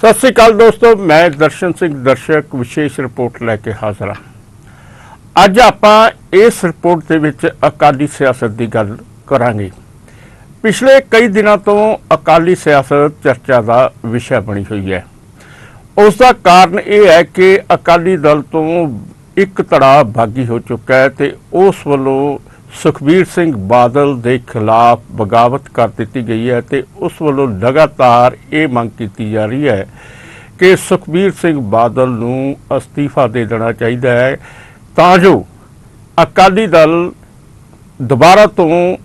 ਸਤਿ ਸ੍ਰੀ ਅਕਾਲ ਦੋਸਤੋ, ਮੈਂ ਦਰਸ਼ਨ ਸਿੰਘ, ਦਰਸ਼ਕ, ਵਿਸ਼ੇਸ਼ ਰਿਪੋਰਟ ਲੈ ਕੇ ਹਾਜ਼ਰ ਹਾਂ। ਅੱਜ ਆਪਾਂ ਇਸ ਰਿਪੋਰਟ ਦੇ ਵਿੱਚ ਅਕਾਲੀ ਸਿਆਸਤ ਦੀ ਗੱਲ ਕਰਾਂਗੇ। ਪਿਛਲੇ ਕਈ ਦਿਨਾਂ ਤੋਂ ਅਕਾਲੀ ਸਿਆਸਤ ਚਰਚਾ ਦਾ ਵਿਸ਼ਾ ਬਣੀ ਹੋਈ ਹੈ। ਉਸ ਦਾ ਕਾਰਨ ਇਹ ਹੈ ਕਿ ਅਕਾਲੀ ਦਲ ਤੋਂ ਇੱਕ ਤੜਾ ਬਾਗੀ ਹੋ ਚੁੱਕਾ ਹੈ ਤੇ ਉਸ ਵੱਲੋਂ ਸੁਖਬੀਰ ਸਿੰਘ ਬਾਦਲ ਦੇ ਖਿਲਾਫ ਬਗਾਵਤ ਕਰ ਦਿੱਤੀ ਗਈ ਹੈ ਤੇ ਉਸ ਵੱਲੋਂ ਲਗਾਤਾਰ ਇਹ ਮੰਗ ਕੀਤੀ ਜਾ ਰਹੀ ਹੈ ਕਿ ਸੁਖਬੀਰ ਸਿੰਘ ਬਾਦਲ ਨੂੰ ਅਸਤੀਫਾ ਦੇ ਦੇਣਾ ਚਾਹੀਦਾ ਹੈ ਤਾਂ ਜੋ ਅਕਾਲੀ ਦਲ ਦੁਬਾਰਾ ਤੋਂ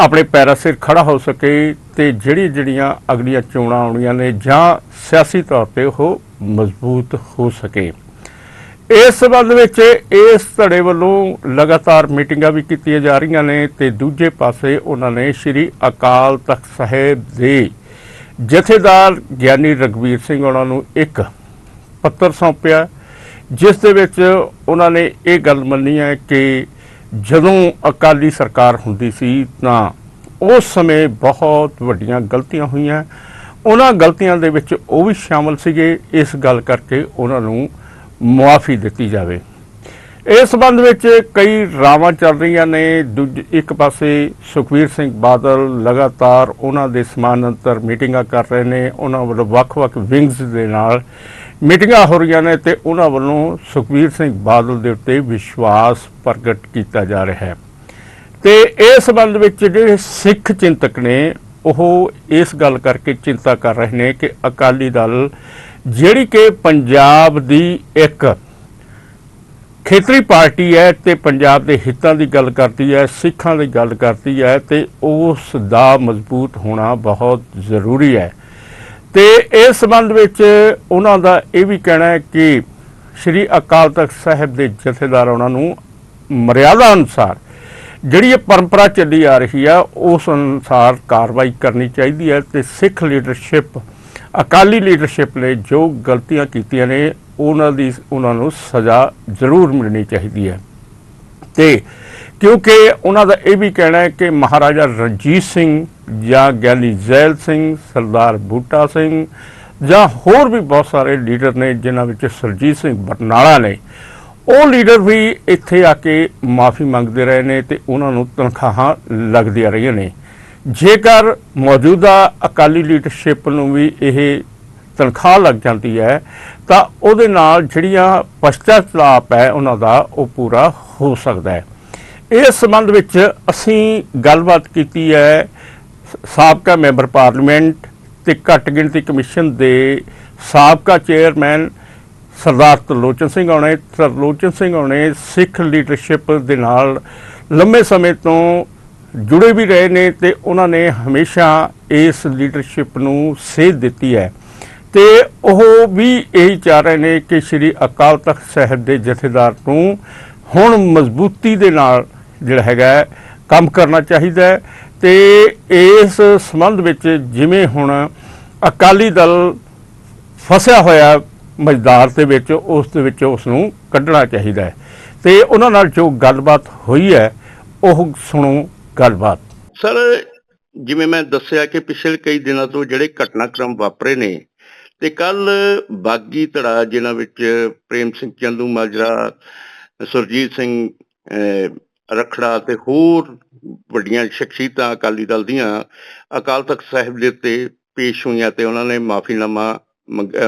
ਆਪਣੇ ਪੈਰਾਂ ਸਿਰ ਖੜਾ ਹੋ ਸਕੇ ਤੇ ਜਿਹੜੀ ਜਿਹੜੀਆਂ ਅਗਲੀਆਂ ਚੋਣਾਂ ਆਉਣੀਆਂ ਨੇ ਜਾਂ ਸਿਆਸੀ ਤੌਰ ਤੇ ਉਹ ਮਜ਼ਬੂਤ ਹੋ ਸਕੇ। ਇਸ ਸੰਬੰਧ ਵਿੱਚ ਇਸ ਧੜੇ ਵੱਲੋਂ ਲਗਾਤਾਰ ਮੀਟਿੰਗਾਂ ਵੀ ਕੀਤੀਆਂ ਜਾ ਰਹੀਆਂ ਨੇ ਤੇ ਦੂਜੇ ਪਾਸੇ ਉਹਨਾਂ ਨੇ ਸ੍ਰੀ ਅਕਾਲ ਤਖਤ ਸਾਹਿਬ ਦੇ ਜਥੇਦਾਰ ਗਿਆਨੀ ਰਗਵੀਰ ਸਿੰਘ ਉਹਨਾਂ ਨੂੰ ਇੱਕ ਪੱਤਰ ਸੌਂਪਿਆ, ਜਿਸ ਦੇ ਵਿੱਚ ਉਹਨਾਂ ਨੇ ਇਹ ਗੱਲ ਮੰਨੀ ਹੈ ਕਿ ਜਦੋਂ ਅਕਾਲੀ ਸਰਕਾਰ ਹੁੰਦੀ ਸੀ ਤਾਂ ਉਸ ਸਮੇਂ ਬਹੁਤ ਵੱਡੀਆਂ ਗਲਤੀਆਂ ਹੋਈਆਂ। ਉਹਨਾਂ ਗਲਤੀਆਂ ਦੇ ਵਿੱਚ ਉਹ ਵੀ ਸ਼ਾਮਲ ਸੀਗੇ। ਇਸ ਗੱਲ ਕਰਕੇ ਉਹਨਾਂ ਨੂੰ ਮੁਆਫੀ ਦਿੱਤੀ ਜਾਵੇ। ਇਸ ਸੰਬੰਧ ਵਿੱਚ ਕਈ ਰਾਵਾਂ ਚੱਲ ਰਹੀਆਂ ਨੇ। ਦੂਜ, ਇੱਕ ਪਾਸੇ ਸੁਖਵੀਰ ਸਿੰਘ ਬਾਦਲ ਲਗਾਤਾਰ ਉਹਨਾਂ ਦੇ ਸਮਾਨਾਂਤਰ ਮੀਟਿੰਗਾਂ ਕਰ ਰਹੇ ਨੇ। ਉਹਨਾਂ ਵੱਲੋਂ ਵੱਖ-ਵੱਖ ਵਿੰਗਸ ਦੇ ਨਾਲ ਮੀਟਿੰਗਾਂ ਹੋ ਰਹੀਆਂ ਨੇ ਤੇ ਉਹਨਾਂ ਵੱਲੋਂ ਸੁਖਵੀਰ ਸਿੰਘ ਬਾਦਲ ਦੇ ਉੱਤੇ ਵਿਸ਼ਵਾਸ ਪ੍ਰਗਟ ਕੀਤਾ ਜਾ ਰਿਹਾ ਹੈ। ਤੇ ਇਸ ਸੰਬੰਧ ਵਿੱਚ ਜਿਹੜੇ ਸਿੱਖ ਚਿੰਤਕ ਨੇ, ਉਹ ਇਸ ਗੱਲ ਕਰਕੇ ਚਿੰਤਾ ਕਰ ਰਹੇ ਨੇ ਕਿ ਅਕਾਲੀ ਦਲ ਜਿਹੜੀ ਕਿ ਪੰਜਾਬ ਦੀ ਇੱਕ ਖੇਤਰੀ ਪਾਰਟੀ ਹੈ ਤੇ ਪੰਜਾਬ ਦੇ ਹਿੱਤਾਂ ਦੀ ਗੱਲ ਕਰਦੀ ਹੈ, ਸਿੱਖਾਂ ਦੀ ਗੱਲ ਕਰਦੀ ਹੈ ਤੇ ਉਸ ਦਾ ਮਜ਼ਬੂਤ ਹੋਣਾ ਬਹੁਤ ਜ਼ਰੂਰੀ ਹੈ। ਤੇ ਇਸ ਸੰਬੰਧ ਵਿੱਚ ਉਹਨਾਂ ਦਾ ਇਹ ਵੀ ਕਹਿਣਾ ਹੈ ਕਿ ਸ੍ਰੀ ਅਕਾਲ ਤਖਤ ਸਾਹਿਬ ਦੇ ਜਥੇਦਾਰ ਉਹਨਾਂ ਨੂੰ ਮਰਿਆਦਾ ਅਨੁਸਾਰ ਜਿਹੜੀ ਇਹ ਪਰੰਪਰਾ ਚੱਲੀ ਆ ਰਹੀ ਆ, ਉਸ ਅਨੁਸਾਰ ਕਾਰਵਾਈ ਕਰਨੀ ਚਾਹੀਦੀ ਹੈ ਤੇ ਸਿੱਖ ਲੀਡਰਸ਼ਿਪ ਅਕਾਲੀ ਲੀਡਰਸ਼ਿਪ ਨੇ ਜੋ ਗਲਤੀਆਂ ਕੀਤੀਆਂ ਨੇ, ਉਹਨਾਂ ਦੀ, ਉਹਨਾਂ ਨੂੰ ਸਜ਼ਾ ਜ਼ਰੂਰ ਮਿਲਣੀ ਚਾਹੀਦੀ ਹੈ। ਤੇ ਕਿਉਂਕਿ ਉਹਨਾਂ ਦਾ ਇਹ ਵੀ ਕਹਿਣਾ ਹੈ ਕਿ ਮਹਾਰਾਜਾ ਰਣਜੀਤ ਸਿੰਘ ਜਾਂ ਗਿਆਨੀ ਜ਼ੈਲ ਸਿੰਘ, ਸਰਦਾਰ ਬੂਟਾ ਸਿੰਘ ਜਾਂ ਹੋਰ ਵੀ ਬਹੁਤ ਸਾਰੇ ਲੀਡਰ ਨੇ, ਜਿਨ੍ਹਾਂ ਵਿੱਚ ਸਰਜੀਤ ਸਿੰਘ ਬਰਨਾਲਾ ਨੇ, ਉਹ ਲੀਡਰ ਵੀ ਇੱਥੇ ਆ ਕੇ ਮਾਫੀ ਮੰਗਦੇ ਰਹੇ ਨੇ ਤੇ ਉਹਨਾਂ ਨੂੰ ਤਨਖਾਹਾਂ ਲੱਗਦੀਆਂ ਰਹੀਆਂ ਨੇ। ਜੇਕਰ ਮੌਜੂਦਾ ਅਕਾਲੀ ਲੀਡਰਸ਼ਿਪ ਨੂੰ ਵੀ ਇਹ ਤਨਖਾਹ ਲੱਗ ਜਾਂਦੀ ਹੈ, ਤਾਂ ਉਹਦੇ ਨਾਲ ਜਿਹੜੀਆਂ ਪਛਤਾਤਾਪ ਹੈ ਉਹਨਾਂ ਦਾ ਉਹ ਪੂਰਾ ਹੋ ਸਕਦਾ ਹੈ। ਇਸ ਸੰਬੰਧ ਵਿੱਚ ਅਸੀਂ ਗੱਲਬਾਤ ਕੀਤੀ ਹੈ, ਸਾਬਕਾ ਮੈਂਬਰ ਪਾਰਲੀਮੈਂਟ ਤੇ ਘੱਟ ਗਿਣਤੀ ਕਮਿਸ਼ਨ ਦੇ ਸਾਬਕਾ ਚੇਅਰਮੈਨ ਸਰਦਾਰ ਤਰਲੋਚਨ ਸਿੰਘ ਆਉਣੇ ਤਰਲੋਚਨ ਸਿੰਘ ਆਉਣੇ ਸਿੱਖ ਲੀਡਰਸ਼ਿਪ ਦੇ ਨਾਲ ਲੰਮੇ ਸਮੇਂ ਤੋਂ ਜੁੜੇ ਵੀ ਰਹੇ ਨੇ ਤੇ ਉਹਨਾਂ ਨੇ ਹਮੇਸ਼ਾ ਇਸ ਲੀਡਰਸ਼ਿਪ ਨੂੰ ਸੇਧ ਦਿੱਤੀ ਹੈ। ਤੇ ਉਹ ਵੀ ਇਹੀ ਚਾਹ ਰਹੇ ਨੇ ਕਿ ਸ੍ਰੀ ਅਕਾਲ ਤਖਤ ਸਾਹਿਬ ਦੇ ਜਥੇਦਾਰ ਨੂੰ ਹੁਣ ਮਜ਼ਬੂਤੀ ਦੇ ਨਾਲ ਜਿਹੜਾ ਹੈਗਾ ਕੰਮ ਕਰਨਾ ਚਾਹੀਦਾ ਹੈ ਤੇ ਇਸ ਸੰਬੰਧ ਵਿੱਚ ਜਿਵੇਂ ਹੁਣ ਅਕਾਲੀ ਦਲ ਫਸਿਆ ਹੋਇਆ ਮਜ਼ਦਾਰ ਦੇ ਵਿੱਚ, ਉਸ ਦੇ ਵਿੱਚ ਉਸ ਨੂੰ ਕੱਢਣਾ ਚਾਹੀਦਾ ਹੈ। ਤੇ ਉਹਨਾਂ ਨਾਲ ਜੋ ਗੱਲਬਾਤ ਹੋਈ ਹੈ, ਉਹ ਸੁਣੋ। ਗੱਲਬਾਤ। ਸਰ, ਜਿਵੇਂ ਮੈਂ ਦੱਸਿਆ ਕਿ ਪਿਛਲੇ ਕਈ ਦਿਨਾਂ ਤੋਂ ਜਿਹੜੇ ਘਟਨਾਕ੍ਰਮ ਵਾਪਰੇ ਨੇ ਤੇ ਕੱਲ ਬਾਗੀ ਧੜਾ, ਜਿਨ੍ਹਾਂ ਵਿੱਚ ਪ੍ਰੇਮ ਸਿੰਘ ਚੰਦੂ ਮਾਜਰਾ, ਸੁਰਜੀਤ ਸਿੰਘ ਰਖੜਾ ਤੇ ਹੋਰ ਵੱਡੀਆਂ ਸ਼ਖਸੀਅਤਾਂ ਅਕਾਲੀ ਦਲ ਦੀਆਂ ਅਕਾਲ ਤਖਤ ਸਾਹਿਬ ਦੇ ਉੱਤੇ ਪੇਸ਼ ਹੋਈਆਂ ਤੇ ਉਹਨਾਂ ਨੇ ਮਾਫੀਨਾਮਾ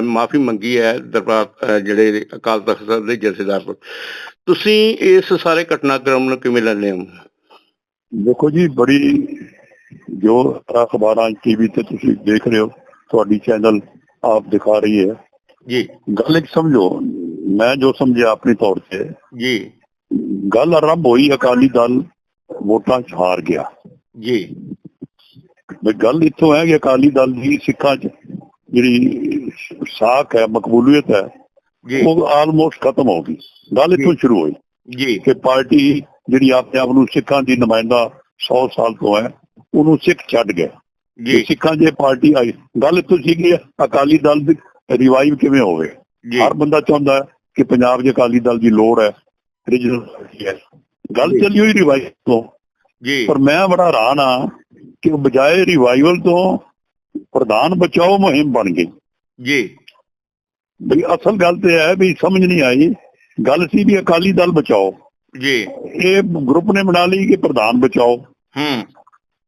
ਮਾਫੀ ਮੰਗੀ ਹੈ ਦਰਬਾਰ ਜਿਹੜੇ ਅਕਾਲ ਤਖਤ ਸਾਹਿਬ ਦੇ ਜਥੇਦਾਰ ਤੋਂ। ਤੁਸੀਂ ਇਸ ਸਾਰੇ ਘਟਨਾਕ੍ਰਮ ਨੂੰ ਕਿਵੇਂ ਲੈਂਦੇ ਹੋ? ਦੇਖੋ ਜੀ ਬੜੀ ਜੋ ਅਖਬਾਰਾਂ ਟੀਵੀ ਤੇ ਤੁਸੀਂ ਦੇਖ ਰਹੇ ਹੋ ਤੁਹਾਡੀ ਚੈਨਲ ਆਪ ਦਿਖਾ ਰਹੀ ਹੈ। ਜੀ। ਗੱਲ ਇੱਕ ਸਮਝੋ ਮੈਂ ਜੋ ਸਮਝਿਆ ਆਪਣੇ ਤੌਰ ਤੇ ਜੀ। ਗੱਲ ਆਰੰਭ ਹੋਈ ਅਕਾਲੀ ਦਲ ਵੋਟਾਂ 'ਚ ਹਾਰ ਗਿਆ। ਜੀ। ਵੀ ਗੱਲ ਇੱਥੋਂ ਹੈ ਕਿ ਅਕਾਲੀ ਦਲ ਦੀ ਸਿੱਖਾਂ 'ਚ ਜਿਹੜੀ ਸਾਖ ਹੈ ਮਕਬੂਲੀਅਤ ਹੈ ਜੀ। ਉਹ ਆਲਮੋਸਟ ਖਤਮ ਹੋ ਗਈ। ਗੱਲ ਇੱਥੋਂ ਸ਼ੁਰੂ ਹੋਈ ਜੀ। ਕਿ ਪਾਰਟੀ ਜਿਹੜੀ ਆਪਣੇ ਆਪ ਨੂੰ ਸਿੱਖਾਂ ਦੀ ਨੁਮਾਇੰਦਾ 100 ਸਾਲ ਤੋਂ ਹੈ ਉਹਨੂੰ ਸਿੱਖ ਛੱਡ ਗਿਆ। ਜੀ। ਕਿ ਸਿੱਖਾਂ ਜੇ ਪਾਰਟੀ ਆਈ ਗੱਲ ਇੱਥੋਂ ਸੀਗੀ ਅਕਾਲੀ ਦਲ ਦੀ ਰਿਵਾਈਵ ਕਿਵੇਂ ਹੋਵੇ? ਹਰ ਬੰਦਾ ਚਾਹੁੰਦਾ ਕਿ ਪੰਜਾਬ 'ਚ ਅਕਾਲੀ ਦਲ ਦੀ ਲੋੜ ਹੈ ਰੀਜਨਲ ਗੱਲ। ਚੱਲੀ ਹੋਈ ਰਿਵਾਈਵ ਤੋਂ। ਜੀ। ਪਰ ਮੈਂ ਬੜਾ ਹੈਰਾਨ ਆ ਕਿ ਉਹ ਬਜਾਏ ਰਿਵਾਈਵਲ ਤੋਂ ਪ੍ਰਧਾਨ ਬਚਾਓ ਮੁਹਿੰਮ ਬਣ ਗਈ। ਜੀ। ਵੀ ਅਸਲ ਗੱਲ ਤੇ ਹੈ ਵੀ ਸਮਝ ਨਹੀਂ ਆਈ। ਗੱਲ ਸੀ ਵੀ ਅਕਾਲੀ ਦਲ ਬਚਾਓ। ਜੀ। ਇਹ ਗਰੁੱਪ ਨੇ ਬਣਾ ਲਈ ਕਿ ਪ੍ਰਧਾਨ ਬਚਾਓ। ਹੂੰ।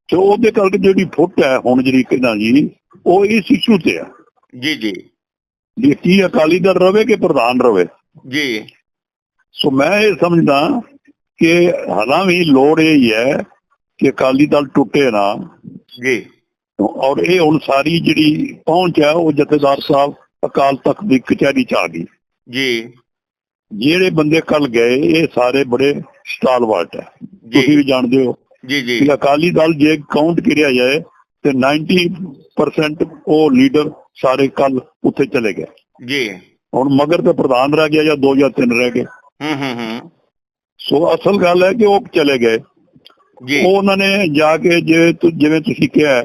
ਤੇ ਉਹਦੇ ਕਰਕੇ ਜਿਹੜੀ ਫੁੱਟ ਹੈ ਹੁਣ ਜਿਹੜੀ ਕਿਦਾਂ ਜੀ ਉਹ ਇਸ ਇਸ਼ੂ ਤੇ ਹੈ ਜੀ ਜੀ। ਵੀ ਕੀ ਅਕਾਲੀ ਦਲ ਰਵੇ ਕਿ ਪ੍ਰਧਾਨ ਰਵੇ? ਜੀ। ਸੋ ਮੈਂ ਇਹ ਸਮਝਦਾ ਕਿ ਹਾਲਾਂ ਵੀ ਲੋੜ ਇਹ ਹੀ ਹੈ ਕਿ ਅਕਾਲੀ ਦਲ ਟੁੱਟੇ ਨਾ। ਜੀ। ਔਰ ਇਹ ਹੁਣ ਸਾਰੀ ਜਿਹੜੀ ਪਹੁੰਚ ਹੈ ਉਹ ਜਥੇਦਾਰ ਸਾਹਿਬ ਅਕਾਲ ਤਖਤ ਦੀ ਕਚਹਿਰੀ ਚ ਆ ਗਈ। ਜੀ। ਜਿਹੜੇ ਬੰਦੇ ਕੱਲ ਗਏ ਇਹ ਸਾਰੇ ਬੜੇ ਸਟਾਲਵਰਟ ਹੈ। ਤੁਸੀਂ ਵੀ ਜਾਣਦੇ ਹੋ। ਜੀ ਜੀ। ਅਕਾਲੀ ਦਲ ਜੇ ਕਾਊਂਟ ਕਰਿਆ ਜਾਏ ਤੇ 90% ਉਹ ਲੀਡਰ ਸਾਰੇ ਕੱਲ ਉੱਥੇ ਚਲੇ ਗਏ। ਜੀ। ਹੁਣ ਮਗਰ ਤੇ ਪ੍ਰਧਾਨ ਰਹਿ ਗਿਆ ਜਾਂ ਦੋ ਜਾਂ ਤਿੰਨ ਰਹਿ ਗਏ। ਹੂੰ ਹੂੰ ਹੂੰ। ਸੋ ਅਸਲ ਗੱਲ ਹੈ ਕਿ ਉਹ ਚਲੇ ਗਏ। ਜੀ। ਉਹ ਉਹਨਾਂ ਨੇ ਜਾ ਕੇ ਜਿਵੇਂ ਜਿਵੇਂ ਤੁਸੀਂ ਕਿਹਾ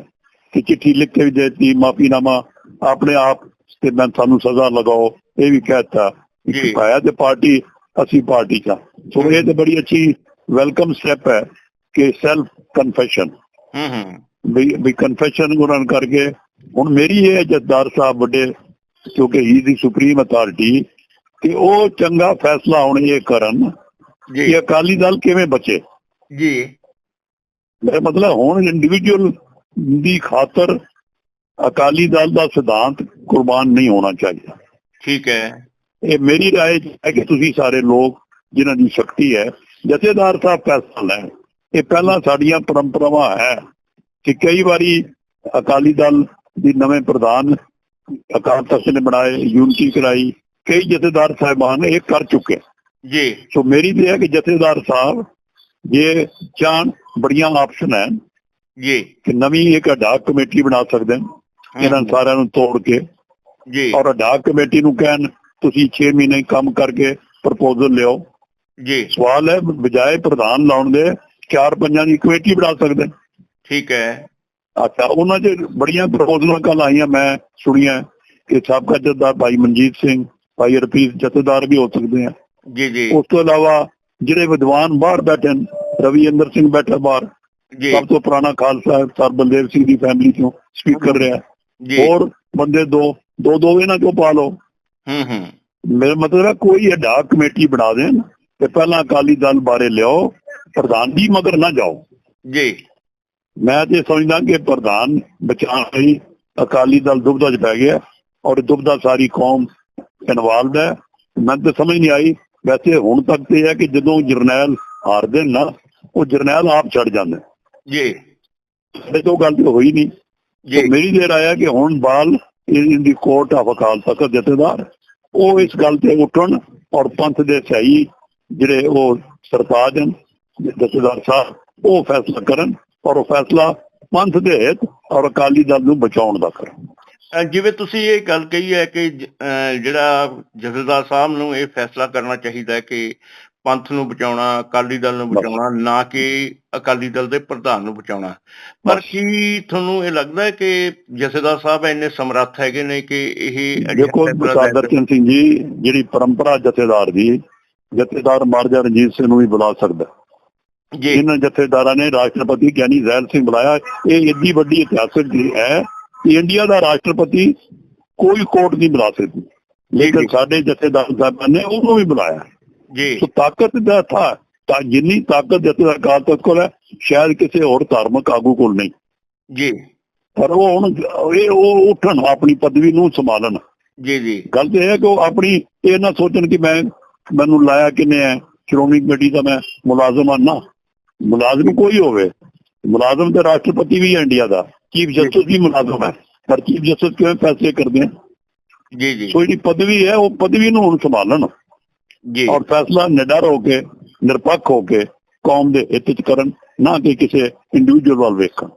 ਕਿ ਚਿੱਠੀ ਲਿਖ ਕੇ ਵੀ ਦੇਤੀ ਮਾਫੀਨਾਮਾ ਆਪਣੇ ਆਪ ਤੇ ਮੈਂ ਸਾਨੂੰ ਸਜ਼ਾ ਲਗਾਓ ਇਹ ਵੀ ਕਹਿਤਾ ਜੀ। ਪਾਇਆ ਤੇ ਪਾਰਟੀ ਅਸੀਂ ਪਾਰਟੀ ਹਾਂ। ਸੋ ਇਹ ਤੇ ਬੜੀ ਅੱਛੀ ਵੈਲਕਮ ਸਟੈਪ ਹੈ ਕਿ ਸੈਲਫ ਕਨਫੈਸ਼ਨ ਹੂੰ ਹੂੰ। ਵੀ ਕਨਫੈਸ਼ਨ ਉਹਨਾਂ ਕਰਕੇ ਹੁਣ ਮੇਰੀ ਇਹ ਜੱਦਾਰ ਸਾਹਿਬ ਵੱਡੇ ਕਿਉਂਕਿ ਹੀ ਦੀ ਸੁਪਰੀਮ ਅਥਾਰਟੀ ਕਿ ਉਹ ਚੰਗਾ ਫੈਸਲਾ ਹੁਣ ਇਹ ਕਰਨ ਜੀ। ਅਕਾਲੀ ਦਲ ਕਿਵੇਂ ਬਚੇ। ਜੀ। ਮੇਰਾ ਮਤਲਬ ਹੁਣ ਇੰਡੀਵਿਜੂਅਲ ਦੀ ਖਾਤਰ ਅਕਾਲੀ ਦਲ ਦਾ ਸਿਧਾਂਤ ਕੁਰਬਾਨ ਨਹੀਂ ਹੋਣਾ ਚਾਹੀਦਾ। ਠੀਕ ਹੈ। ਇਹ ਮੇਰੀ رائے ਹੈ ਕਿ ਤੁਸੀਂ ਸਾਰੇ ਲੋਕ ਜਿਨ੍ਹਾਂ ਦੀ ਸ਼ਕਤੀ ਹੈ ਜਥੇਦਾਰ ਸਾਹਿਬ ਫੈਸਲਾ ਲੈਣ ਇਹ ਪਹਿਲਾਂ ਸਾਡੀਆਂ ਪਰੰਪਰਾਵਾਂ ਹੈ ਕਿ ਕਈ ਵਾਰੀ ਅਕਾਲੀ ਦਲ ਦੀ ਨਵੇਂ ਪ੍ਰਧਾਨ ਅਕਾਲ ਤਖਤ ਨੇ ਬਣਾਏ ਯੂਨਿਟੀ ਕਰਾਈ ਕਈ ਜਥੇਦਾਰ ਸਾਹਿਬਾਨ ਇਹ ਕਰ ਚੁੱਕੇ ਜੀ ਸੋ ਮੇਰੀ ਤੇ ਹੈ ਕਿ ਜਥੇਦਾਰ ਸਾਹਿਬ ਜੇ ਚਾਹਣ ਬੜੀਆਂ ਆਪਸ਼ਨ ਹੈ ਜੀ ਕਿ ਨਵੀਂ ਇੱਕ ਅਡਾਕ ਕਮੇਟੀ ਬਣਾ ਸਕਦੇ ਨੇ ਇਹਨਾਂ ਸਾਰਿਆਂ ਨੂੰ ਤੋੜ ਕੇ ਜੀ ਔਰ ਅਡਾਕ ਕਮੇਟੀ ਨੂੰ ਕਹਿਣ ਤੁਸੀਂ 6 ਮਹੀਨੇ ਕੰਮ ਕਰਕੇ ਪ੍ਰਪੋਜ਼ਲ ਲਿਓ ਜੀ। ਸਵਾਲ ਹੈ ਬਜਾਏ ਪ੍ਰਧਾਨ ਲਾਉਣ ਦੇ ਚਾਰ ਪੰਜਾਂ ਦੀ ਕਮੇਟੀ ਬਣਾ ਸਕਦੇ। ਠੀਕ ਹੈ। ਅੱਛਾ ਉਹਨਾਂ 'ਚ ਬੜੀਆਂ ਪ੍ਰਪੋਜ਼ਲਾਂ ਕੱਲ ਆਈਆਂ ਮੈਂ ਸੁਣੀਆਂ। ਕਿ ਸਾਬਕਾ ਜਥੇਦਾਰ ਭਾਈ ਮਨਜੀਤ ਸਿੰਘ ਭਾਈ ਰਪੀਤ ਜਥੇਦਾਰ ਵੀ ਹੋ ਸਕਦੇ ਆ। ਜੀ ਜੀ। ਉਸ ਤੋਂ ਇਲਾਵਾ ਜਿਹੜੇ ਵਿਦਵਾਨ ਬਾਹਰ ਬੈਠੇ ਨੇ ਰਵੀ ਇੰਦਰ ਸਿੰਘ ਬੈਠਾ ਬਾਹਰ। ਜੀ। ਸਭ ਤੋਂ ਪੁਰਾਣਾ ਖਾਲਸਾ ਸਰ ਬਲਦੇਵ ਸਿੰਘ ਦੀ ਫੈਮਿਲੀ ਚੋਂ ਸਪੀਕ ਕਰ ਰਿਹਾ ਹੋਰ ਬੰਦੇ ਦੋ ਦੋ ਦੋ ਇਹਨਾਂ ਚੋਂ ਪਾ ਲਓ। ਹੂੰ ਹੂੰ। ਮੇਰਾ ਮਤਲਬ ਹੈ ਕੋਈ ਅਡਾਕ ਕਮੇਟੀ ਬਣਾ ਦੇਣ ਤੇ ਪਹਿਲਾਂ ਅਕਾਲੀ ਦਲ ਬਾਰੇ ਲਿਆਓ ਪ੍ਰਧਾਨ ਦੀ ਮਗਰ ਨਾ ਜਾਓ। ਜੀ। ਮੈਂ ਤੇ ਸਮਝਦਾ ਕਿ ਪ੍ਰਧਾਨ ਬਚਾਉਣ ਲਈ ਅਕਾਲੀ ਦਲ ਦੁਬਦਾ 'ਚ ਪੈ ਗਿਆ ਔਰ ਦੁਬਦਾ ਸਾਰੀ ਕੌਮ ਇਨਵਾਲਵ ਹੈ। ਮੈਂ ਤਾਂ ਸਮਝ ਨਹੀਂ ਆਈ। ਵੈਸੇ ਹੁਣ ਤੱਕ ਤੇ ਇਹ ਹੈ ਕਿ ਜਦੋਂ ਜਰਨੈਲ ਹਾਰਦੇ ਨੇ ਉਹ ਜਰਨੈਲ ਆਪ ਛੱਡ ਜਾਂਦੇ। ਜੀ। ਸਾਡੇ ਤੋਂ ਗੱਲ ਤੇ ਹੋਈ ਨਹੀਂ। ਜੀ। ਮੇਰੀ ਦੇਰ ਆਇਆ ਕਿ ਹੁਣ ਬਾਲ ਇਨ ਦੀ ਕੋਰਟ ਆਫ ਅਕਾਲ ਤਖਤ ਜਥੇਦਾਰ। ਉਹ ਇਸ ਗੱਲ ਤੇ ਉੱਠਣ ਔਰ ਪੰਥ ਦੇ ਸਹੀ ਜਿਹੜੇ ਉਹ ਸਰਤਾਜ ਹਨ ਜਥੇਦਾਰ ਸਾਹਿਬ, ਉਹ ਫੈਸਲਾ ਕਰਨ ਔਰ ਉਹ ਫੈਸਲਾ ਪੰਥ ਦੇ ਹਿੱਤ ਔਰ ਅਕਾਲੀ ਦਲ ਨੂੰ ਬਚਾਉਣ ਦਾ ਕਰਨ। ਜਿਵੇਂ ਤੁਸੀਂ ਇਹ ਗੱਲ ਕਹੀ ਹੈ ਕਿ ਜਿਹੜਾ ਜਥੇਦਾਰ ਸਾਹਿਬ ਨੂੰ ਇਹ ਫੈਸਲਾ ਕਰਨਾ ਚਾਹੀਦਾ ਹੈ ਕਿ ਪੰਥ ਨੂੰ ਬਚਾਉਣਾ ਅਕਾਲੀ ਦਲ ਨੂੰ ਬਚਾਉਣਾ ਨਾ ਕਿ ਅਕਾਲੀ ਦਲ ਦੇ ਪ੍ਰਧਾਨ ਨੂੰ ਬਚਾਉਣਾ। ਪਰ। ਕੀ ਤੁਹਾਨੂੰ ਇਹ ਲੱਗਦਾ ਹੈ ਕਿ ਜਥੇਦਾਰ ਸਾਹਿਬ ਇੰਨੇ ਸਮਰੱਥ ਹੈਗੇ ਨੇ ਕਿ ਇਹ ਦੇਖੋ ਦਰਸ਼ਨ ਸਿੰਘ ਜੀ ਜਿਹੜੀ ਪਰੰਪਰਾ ਜਥੇਦਾਰ ਦੀ ਜਥੇਦਾਰ ਮਹਾਰਾਜਾ ਰਣਜੀਤ ਸਿੰਘ ਨੂੰ ਵੀ ਬੁਲਾ ਸਕਦਾ ਜੀ। ਇਹਨਾਂ ਜਥੇਦਾਰਾਂ ਨੇ ਰਾਸ਼ਟਰਪਤੀ ਗਿਆਨੀ ਜ਼ੈਲ ਸਿੰਘ ਬੁਲਾਇਆ। ਇਹ ਇੱਡੀ ਵੱਡੀ ਇਤਿਹਾਸਕ ਜੀ ਹੈ ਕਿ ਇੰਡੀਆ ਦਾ ਰਾਸ਼ਟਰਪਤੀ ਕੋਈ ਕੋਰਟ ਨਹੀਂ ਬੁਲਾ ਸਕਦੀ। ਲੇਕਿਨ। ਸਾਡੇ ਜਥੇਦਾਰ ਸਾਹਿਬਾਂ ਨੇ ਉਹਨੂੰ ਵੀ ਬੁਲਾਇਆ। ਜੀ। ਸੋ ਤਾਕਤ ਦਾ ਥਾ ਤਾਂ ਜਿੰਨੀ ਤਾਕਤ ਜਥੇਦਾਰ ਅਕਾਲ ਤਖਤ ਕੋਲ ਹੈ ਸ਼ਾਇਦ ਕਿਸੇ ਹੋਰ ਧਾਰਮਿਕ ਆਗੂ ਕੋਲ ਨਹੀਂ। ਜੀ। ਪਰ ਉਹ ਹੁਣ ਇਹ ਉਹ ਉੱਠਣ ਆਪਣੀ ਪਦਵੀ ਨੂੰ ਸੰਭਾਲਣ। ਜੀ ਜੀ। ਗੱਲ ਤੇ ਇਹ ਹੈ ਕਿ ਉਹ ਆਪਣੀ ਇਹ ਨਾ ਸੋਚਣ ਕਿ ਮੈਂ ਮੈਨੂੰ ਲਾਇਆ ਕਿਨੇ ਹੈ ਸ਼੍ਰੋਮਣੀ ਕਮੇਟੀ ਦਾ ਮੈਂ ਮੁਲਾਜ਼ਮ ਹਾਂ ਨਾ। ਮੁਲਾਜ਼ਮ ਕੋਈ ਹੋਵੇ। ਮੁਲਾਜ਼ਮ ਤੇ ਰਾਸ਼ਟਰਪਤੀ ਵੀ ਹੈ ਇੰਡੀਆ ਦਾ। ਚੀਫ ਜਸਟਿਸ ਵੀ ਮੁਲਾਜ਼ਮ ਹੈ। ਪਰ ਚੀਫ ਜਸਟਿਸ ਕਿਵੇਂ ਫੈਸਲੇ ਕਰਦੇ ਆ? ਜੀ ਜੀ। ਸੋ ਜਿਹੜੀ ਪਦਵੀ ਹੈ ਉਹ ਪਦਵੀ ਨੂੰ ਹੁਣ ਸੰਭਾਲਣ। ਜੀ। ਔਰ ਫੈਸਲਾ ਨਿਡਰ ਹੋ ਕੇ ਨਿਰਪੱਖ ਹੋ ਕੇ ਕੌਮ ਦੇ ਹਿੱਤ ਚ ਕਰਨ ਨਾ ਕਿ ਕਿਸੇ ਇੰਡੀਵਿਜੂਅਲ ਵੱਲ ਵੇਖਣ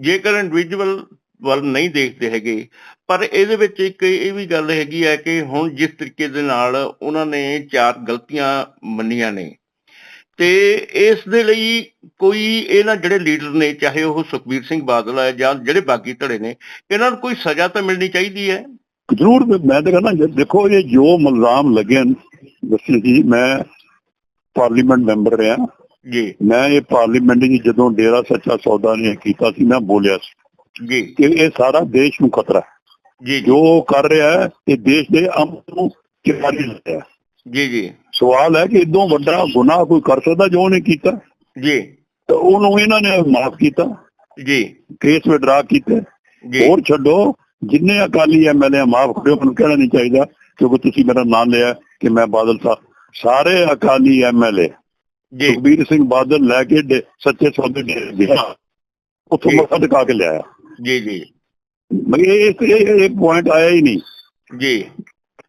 ਜੇਕਰ ਇੰਡੀਵਿਜੂਅਲ ਵੱਲ ਨਹੀਂ ਦੇਖਦੇ ਹੈਗੇ ਪਰ ਇਹਦੇ ਵਿੱਚ ਇੱਕ ਇਹ ਵੀ ਗੱਲ ਹੈਗੀ ਹੈ ਕਿ ਹੁਣ ਜਿਸ ਤਰੀਕੇ ਦੇ ਨਾਲ ਉਹਨਾਂ ਨੇ ਚਾਰ ਗਲਤੀਆਂ ਮੰਨੀਆਂ ਨੇ ਤੇ ਇਸ ਦੇ ਲਈ ਕੋਈ ਇਹਨਾਂ ਜਿਹੜੇ ਲੀਡਰ ਨੇ ਚਾਹੇ ਉਹ ਸੁਖਬੀਰ ਸਿੰਘ ਬਾਦਲ ਹੈ ਜਾਂ ਜਿਹੜੇ ਬਾਕੀ ਧੜੇ ਨੇ ਇਹਨਾਂ ਨੂੰ ਕੋਈ ਸਜ਼ਾ ਤਾਂ ਮਿਲਣੀ ਚਾਹੀਦੀ ਹੈ। ਜ਼ਰੂਰ ਮੈਂ ਤਾਂ ਕਹਿੰਦਾ ਦੇਖੋ ਇਹ ਜੋ ਮਲਜ਼ਾਮ ਲੱਗੇ ਨੇ ਦੱਸੀ ਜੀ ਮੈਂ ਪਾਰਲੀਮੈਂਟ ਮੈਂਬਰ ਰਿਹਾ। ਜੀ। ਮੈਂ ਇਹ ਪਾਰਲੀਮੈਂਟ ਦੀ ਜਦੋਂ ਡੇਰਾ ਸੱਚਾ ਸੌਦਾ ਨੇ ਕੀਤਾ ਸੀ ਮੈਂ ਬੋਲਿਆ ਸੀ ਜੀ। ਕਿ ਇਹ ਸਾਰਾ ਦੇਸ਼ ਨੂੰ ਖਤਰਾ ਹੈ। ਜੀ ਜੀ। ਜੋ ਕਰ ਰਿਹਾ ਹੈ ਇਹ ਦੇਸ਼ ਦੇ ਅਮਨ ਨੂੰ ਚਿਰਾਰੀ ਰਿਹਾ ਜੀ ਜੀ। ਸਵਾਲ ਹੈ ਕਿ ਇਦੋਂ ਵੱਡਾ ਗੁਨਾਹ ਕੋਈ ਕਰ ਸਕਦਾ ਜੋ ਉਹਨੇ ਕੀਤਾ? ਜੀ। ਤਾਂ ਉਹਨੂੰ ਇਹਨਾਂ ਨੇ ਮਾਫ ਕੀਤਾ। ਜੀ। ਕੇਸ ਵਿਡਰਾ ਕੀਤੇ। ਜੀ। ਹੋਰ ਛੱਡੋ ਜਿੰਨੇ ਅਕਾਲੀ ਐਮਐਲਏ ਮਾਫ ਕਰਿਓ ਮੈਨੂੰ ਕਹਿਣਾ ਨਹੀਂ ਚਾਹੀਦਾ ਕਿਉਂਕਿ ਤੁਸੀਂ ਮੇਰਾ ਨਾਮ ਲਿਆ ਕਿ ਮੈਂ ਬਾਦਲ ਸਾਹਿਬ ਸਾਰੇ ਅਕਾਲੀ ਐਮਐਲਏ ਜੀ। ਸੁਖਬੀਰ ਸਿੰਘ ਬਾਦਲ ਲੈ ਕੇ ਸੱਚੇ ਸੌਦੇ ਦੇ ਉੱਥੋਂ। ਮੱਥਾ ਟਿਕਾ ਕੇ ਲਿਆਇਆ। ਜੀ ਜੀ। ਮੈਂ ਇਹ ਇਹ ਪੁਆਇੰਟ ਆਇਆ ਹੀ ਨਹੀਂ। ਜੀ।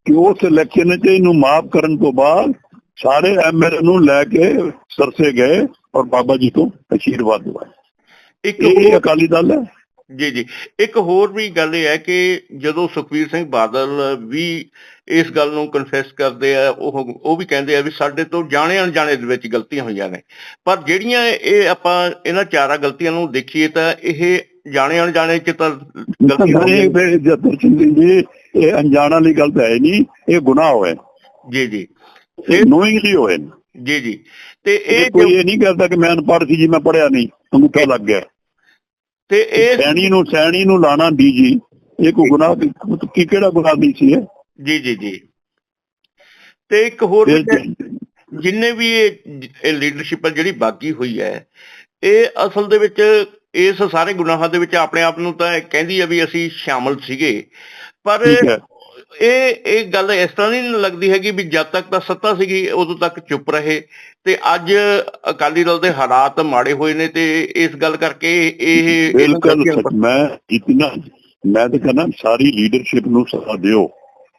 ਕਿ ਉਸ ਇਲੈਕਸ਼ਨ 'ਚ ਇਹਨੂੰ ਮਾਫ ਕਰਨ ਤੋਂ ਬਾਅਦ ਸਾਰੇ ਐਮਐਲਏ ਨੂੰ ਲੈ ਕੇ ਸਰਸੇ ਗਏ ਔਰ ਬਾਬਾ ਜੀ ਤੋਂ ਅਸ਼ੀਰਵਾਦ ਦਿਵਾਇਆ ਇੱਕ ਇਹ ਅਕਾਲੀ ਦਲ ਹੈ। ਜੀ ਜੀ। ਇੱਕ ਹੋਰ ਵੀ ਗੱਲ ਇਹ ਹੈ ਕਿ ਜਦੋਂ ਸੁਖਬੀਰ ਸਿੰਘ ਬਾਦਲ ਵੀ ਇਸ ਗੱਲ ਨੂੰ ਕਨਫੈਸ ਕਰਦੇ ਆ ਉਹ ਉਹ ਵੀ ਕਹਿੰਦੇ ਆ ਵੀ ਸਾਡੇ ਤੋਂ ਜਾਣੇ ਅਣਜਾਣੇ ਦੇ ਵਿੱਚ ਗਲਤੀਆਂ ਹੋਈਆਂ ਨੇ। ਪਰ ਜਿਹੜੀਆਂ ਇਹ ਆਪਾਂ ਇਹਨਾਂ ਚਾਰਾਂ ਗਲਤੀਆਂ ਨੂੰ ਦੇਖੀਏ ਤਾਂ ਇਹ ਜਾਣੇ ਅਣਜਾਣੇ ਚ ਤਾਂ ਫਿਰ ਜਤਰ ਸਿੰਘ ਜੀ ਇਹ ਅਣਜਾਣਾ ਵਾਲੀ ਗੱਲ ਤਾਂ ਹੈ ਨਹੀਂ ਇਹ ਗੁਨਾਹ ਹੋਏ ਜੀ ਜੀ। ਇਹ ਨੋਇੰਗਲੀ ਹੋਏ ਨੇ। ਜੀ ਜੀ। ਤੇ ਇਹ ਕੋਈ ਇਹ ਨਹੀਂ ਕਰਦਾ ਕਿ ਮੈਂ ਅਨਪੜ੍ਹ ਸੀ ਜੀ ਮੈਂ ਪੜਿਆ ਨਹੀਂ ਅੰਗੂਠਾ ਲੱਗ ਗਿਆ। ਤੇ ਇਹ ਸੈਣੀ ਨੂੰ ਸੈਣੀ ਨੂੰ ਲਾਣਾ ਡੀਜੀ ਇਹ ਕੋਈ ਗੁਨਾਹ ਕੀ ਕਿਹੜਾ ਗੁਨਾਹ ਨਹੀਂ ਸੀ ਜੀ ਜੀ ਜੀ। ਤੇ ਇੱਕ ਹੋਰ ਜਿੰਨੇ ਵੀ ਇਹ ਲੀਡਰਸ਼ਿਪ ਜਿਹੜੀ ਬਾਗੀ ਹੋਈ ਹੈ ਇਹ ਅਸਲ ਦੇ ਵਿੱਚ ਇਸ ਸਾਰੇ ਗੁਨਾਹਾਂ ਦੇ ਵਿੱਚ ਆਪਣੇ ਆਪ ਨੂੰ ਤਾਂ ਕਹਿੰਦੀ ਹੈ ਵੀ ਅਸੀਂ ਸ਼ਾਮਲ ਸੀਗੇ। ਪਰ ਇਹ ਇਹ ਗੱਲ ਇਸ ਤਰ੍ਹਾਂ ਨਹੀਂ ਲੱਗਦੀ ਹੈਗੀ ਵੀ ਜਦ ਤੱਕ ਤਾਂ ਸੱਤਾ ਸੀਗੀ ਉਦੋਂ ਤੱਕ ਚੁੱਪ ਰਹੇ। ਤੇ ਅੱਜ ਅਕਾਲੀ ਦਲ ਦੇ ਹਾਲਾਤ ਮਾੜੇ ਹੋਏ ਨੇ ਤੇ ਇਸ ਗੱਲ ਕਰਕੇ ਇਹ ਬਿਲਕੁਲ। ਮੈਂ ਇਤਨਾ ਮੈਂ ਤਾਂ ਕਹਿੰਦਾ ਸਾਰੀ ਲੀਡਰਸ਼ਿਪ ਨੂੰ ਸਜ਼ਾ ਦਿਓ।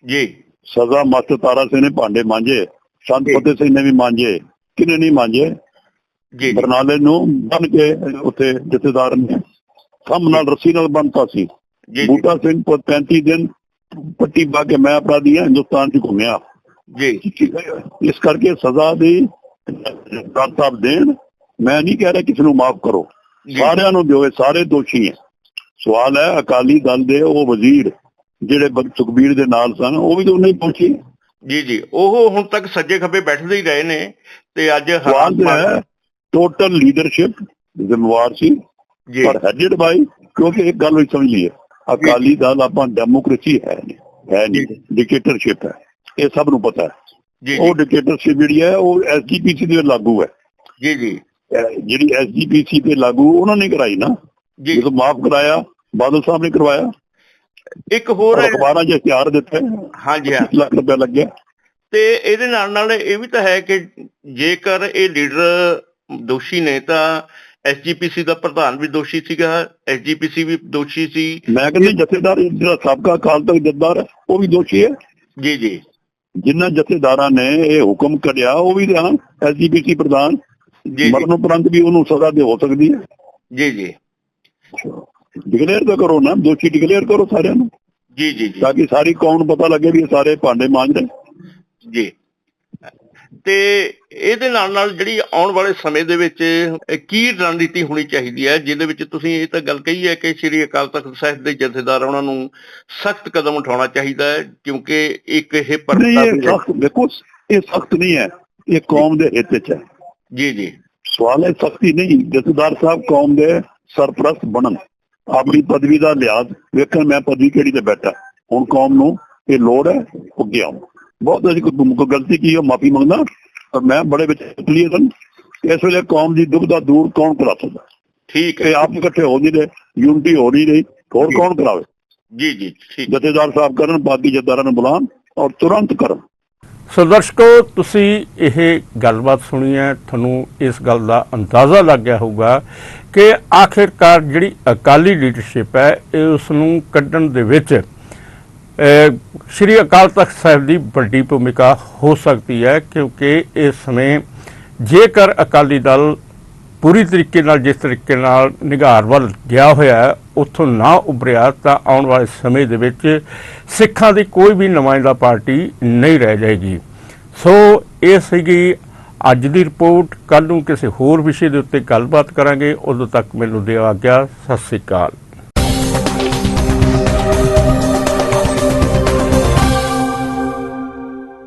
ਜੀ। ਸਜ਼ਾ ਮਸਤ ਤਾਰਾ ਸਿੰਘ ਨੇ ਭਾਂਡੇ ਮਾਂਜੇ ਸੰਤ। ਫਤਿਹ ਸਿੰਘ ਨੇ ਵੀ ਮਾਂਜੇ। ਕਿਨੇ ਨਹੀਂ ਮਾਂਜੇ? ਜੀ। ਬਰਨਾਲੇ ਨੂੰ ਬਨ ਕੇ ਉੱਥੇ ਜਥੇਦਾਰ ਨੇ। ਖੰਭ ਨਾਲ ਰੱਸੀ ਨਾਲ ਬੰਨਤਾ ਸੀ। ਬੂਟਾ ਸਿੰਘ ਕੋ 35 ਦਿਨ ਪੱਟੀ ਪਾ ਕੇ ਮੈਂ ਅਪਰਾਧੀ ਹਾਂ ਹਿੰਦੁਸਤਾਨ 'ਚ ਘੁੰਮਿਆ। ਜੀ। ਇਸ ਕਰਕੇ ਸਜ਼ਾ ਦੀ ਪ੍ਰਾਪਤ ਦੇਣ ਮੈਂ ਨਹੀਂ ਕਹਿ ਰਿਹਾ ਕਿਸੇ ਨੂੰ ਮਾਫ ਕਰੋ। ਸਾਰਿਆਂ ਨੂੰ ਦਿਓ ਸਾਰੇ ਦੋਸ਼ੀ ਹੈ। ਸਵਾਲ ਹੈ ਅਕਾਲੀ ਦਲ ਦੇ ਉਹ ਵਜ਼ੀਰ ਜਿਹੜੇ ਸੁਖਬੀਰ ਦੇ ਨਾਲ ਸਨ ਉਹ ਵੀ ਤਾਂ ਉਹਨੇ ਪਹੁੰਚੀ। ਜੀ ਜੀ। ਉਹ ਹੁਣ ਤੱਕ ਸੱਜੇ ਖੱਬੇ ਬੈਠਦੇ ਹੀ ਰਹੇ ਨੇ ਤੇ ਅੱਜ ਸਵਾਲ ਹਾਲਾਤ ਜੋ ਹੈ। ਟੋਟਲ ਲੀਡਰਸ਼ਿਪ ਜ਼ਿੰਮੇਵਾਰ ਸੀ ਪਰ ਹੈਡਡ ਬਾਈ ਕਿਉਂਕਿ ਇੱਕ ਗੱਲ ਵੀ ਸਮਝ ਲਈਏ ਅਕਾਲੀ ਦਲ ਆਪਾਂ ਡੈਮੋਕ੍ਰੇਸੀ ਹੈ ਨਹੀਂ ਹੈ ਨਹੀਂ ਡਿਕਟੇਟਰਸ਼ਿਪ ਹੈ। ਇਹ ਸਭ ਨੂੰ ਪਤਾ ਹੈ। ਜੀ ਉਹ ਡਿਕਟੇਟਰਸ਼ਿਪ ਜਿਹੜੀ ਹੈ ਉਹ ਐਸਜੀਪੀਸੀ ਦੇ ਲਾਗੂ ਹੈ। ਜੀ ਜੀ। ਜਿਹੜੀ ਐਸਜੀਪੀਸੀ ਤੇ ਲਾਗੂ ਉਹਨਾਂ ਨੇ ਕਰਾਈ ਨਾ। ਜੀ। ਜਦੋਂ ਮਾਫ ਕਰਾਇਆ ਬਾਦਲ ਸਾਹਿਬ ਨੇ ਕਰਵਾਇਆ। ਇੱਕ ਹੋਰ ਅਖਬਾਰਾਂ 'ਚ ਇਸ਼ਤਿਹਾਰ ਦਿੱਤੇ ਹਾਂਜੀ ਹਾਂ। 20 ਲੱਖ ਰੁਪਏ ਲੱਗਿਆ। ਤੇ ਇਹਦੇ ਨਾਲ ਨਾਲ ਇਹ ਵੀ ਤਾਂ ਹੈ ਕਿ ਜੇਕਰ ਇਹ ਲੀਡਰ ਦੋਸ਼ੀ ਨੇ ਤਾਂ ਐਸਜੀਪੀਸੀ ਦਾ ਪ੍ਰਧਾਨ ਵੀ ਦੋਸ਼ੀ ਸੀਗਾ ਐਸਜੀਪੀਸੀ ਵੀ ਦੋਸ਼ੀ ਸੀ। ਮੈਂ ਕਹਿੰਦਾ ਜਥੇਦਾਰ ਜਿਹੜਾ ਸਾਬਕਾ ਅਕਾਲ ਤਖਤ ਜਥੇਦਾਰ ਹੈ ਉਹ ਵੀ ਦੋਸ਼ੀ ਹੈ? ਜੀ ਜੀ। ਜਿਨ੍ਹਾਂ ਜਥੇਦਾਰਾਂ ਨੇ ਇਹ ਹੁਕਮ ਕੱਢਿਆ ਉਹ ਵੀ ਤਾਂ ਐਸਜੀਪੀਸੀ ਪ੍ਰਧਾਨ। ਜੀ ਮਰਨ ਉਪਰੰਤ ਵੀ ਉਹਨੂੰ ਸਜ਼ਾ ਦੇ ਹੋ ਸਕਦੀ ਹੈ? ਜੀ ਜੀ। ਡਿਕਲੇਅਰ ਤਾਂ ਕਰੋ ਨਾ ਦੋਸ਼ੀ ਡਿਕਲੇਅਰ ਕਰੋ ਸਾਰਿਆਂ ਨੂੰ। ਜੀ ਜੀ ਜੀ। ਤਾਂ ਕਿ ਸਾਰੀ ਕੌਮ ਪਤਾ ਲੱਗੇ ਵੀ ਇਹ ਸਾਰੇ ਭਾਂਡੇ ਮਾਂਜ ਰਹੇ ਜੀ। ਤੇ ਇਹਦੇ ਨਾਲ ਨਾਲ ਜਿਹੜੀ ਆਉਣ ਵਾਲੇ ਸਮੇਂ ਦੇ ਵਿੱਚ ਕੀ ਰਣਨੀਤੀ ਹੋਣੀ ਚਾਹੀਦੀ ਹੈ ਜਿਹਦੇ ਵਿੱਚ ਤੁਸੀਂ ਇਹ ਤਾਂ ਗੱਲ ਕਹੀ ਹੈ ਕਿ ਸ੍ਰੀ ਅਕਾਲ ਤਖਤ ਸਾਹਿਬ ਦੇ ਜਥੇਦਾਰ ਉਹਨਾਂ ਨੂੰ ਸਖਤ ਕਦਮ ਉਠਾਉਣਾ ਚਾਹੀਦਾ ਹੈ ਕਿਉਂਕਿ ਇੱਕ ਇਹ। ਸਖਤ ਦੇਖੋ ਇਹ ਸਖਤ ਨਹੀਂ ਹੈ ਇਹ ਕੌਮ ਦੇ ਹਿੱਤ 'ਚ ਹੈ। ਜੀ ਜੀ। ਸਵਾਲ ਹੈ ਸਖਤੀ ਨਹੀਂ ਜਥੇਦਾਰ ਸਾਹਿਬ ਕੌਮ ਦੇ ਸਰਪ੍ਰਸਤ ਬਣਨ ਆਪਣੀ ਪਦਵੀ ਦਾ ਲਿਹਾਜ਼ ਵੇਖਣ ਮੈਂ ਪਦਵੀ ਕਿਹੜੀ ਤੇ ਬੈਠਾ ਹੁਣ ਕੌਮ ਨੂੰ ਇਹ ਲੋੜ ਹੈ ਅੱਗੇ ਆਉਂ ਬਹੁਤ ਅਸੀਂ ਕੋਈ ਗਲਤੀ ਕੀ ਹੈ ਮਾਫੀ ਮੰਗਦਾ। ਪਰ ਮੈਂ ਬੜੇ ਵਿੱਚ ਕਲੀਅਰ ਹਾਂ ਇਸ ਵੇਲੇ ਕੌਮ ਦੀ ਦੁਬਦਾ ਦੂਰ ਕੌਣ ਕਰਾ ਸਕਦਾ। ਠੀਕ ਹੈ। ਆਪ ਇਕੱਠੇ ਹੋ ਨਹੀਂ ਰਹੇ ਯੂਨਿਟੀ ਹੋ ਨਹੀਂ ਰਹੀ ਹੋਰ ਕੌਣ ਕਰਾਵੇ? ਜੀ ਜੀ ਠੀਕ। ਜਥੇਦਾਰ ਸਾਹਿਬ ਕਰਨ ਬਾਕੀ ਜਥੇਦਾਰਾਂ ਨੂੰ ਬੁਲਾਉਣ ਔਰ ਤੁਰੰਤ ਕਰਨ। ਸੋ ਦਰਸ਼ਕੋ ਤੁਸੀਂ ਇਹ ਗੱਲਬਾਤ ਸੁਣੀ ਹੈ ਤੁਹਾਨੂੰ ਇਸ ਗੱਲ ਦਾ ਅੰਦਾਜ਼ਾ ਲੱਗ ਗਿਆ ਹੋਊਗਾ ਕਿ ਆਖਿਰਕਾਰ ਜਿਹੜੀ ਅਕਾਲੀ ਲੀਡਰਸ਼ਿਪ ਹੈ ਇਹ ਉਸ ਨੂੰ ਕੱਢਣ ਦੇ ਵਿੱਚ ਸ਼੍ਰੀ ਅਕਾਲ ਤਖਤ ਸਾਹਿਬ ਦੀ ਵੱਡੀ ਭੂਮਿਕਾ ਹੋ ਸਕਦੀ ਹੈ, ਕਿਉਂਕਿ ਇਸ ਸਮੇਂ ਜੇਕਰ ਅਕਾਲੀ ਦਲ ਪੂਰੀ ਤਰੀਕੇ ਨਾਲ, ਜਿਸ ਤਰੀਕੇ ਨਾਲ ਨਿਗਾਰ ਵੱਲ ਗਿਆ ਹੋਇਆ ਹੈ, ਉੱਥੋਂ ਨਾ ਉਭਰਿਆ, ਤਾਂ ਆਉਣ ਵਾਲੇ ਸਮੇਂ ਦੇ ਵਿੱਚ ਸਿੱਖਾਂ ਦੀ ਕੋਈ ਵੀ ਨੁਮਾਇੰਦਾ ਪਾਰਟੀ ਨਹੀਂ ਰਹਿ ਜਾਏਗੀ। ਸੋ, ਇਹ ਸੀਗੀ ਅੱਜ ਦੀ ਰਿਪੋਰਟ। ਕੱਲ ਨੂੰ ਕਿਸੇ ਹੋਰ ਵਿਸ਼ੇ ਦੇ ਉੱਤੇ ਗੱਲਬਾਤ ਕਰਾਂਗੇ। ਉਦੋਂ ਤੱਕ ਮੈਨੂੰ ਦਿਓ ਆਗਿਆ। ਸਤਿ ਸ੍ਰੀ ਅਕਾਲ।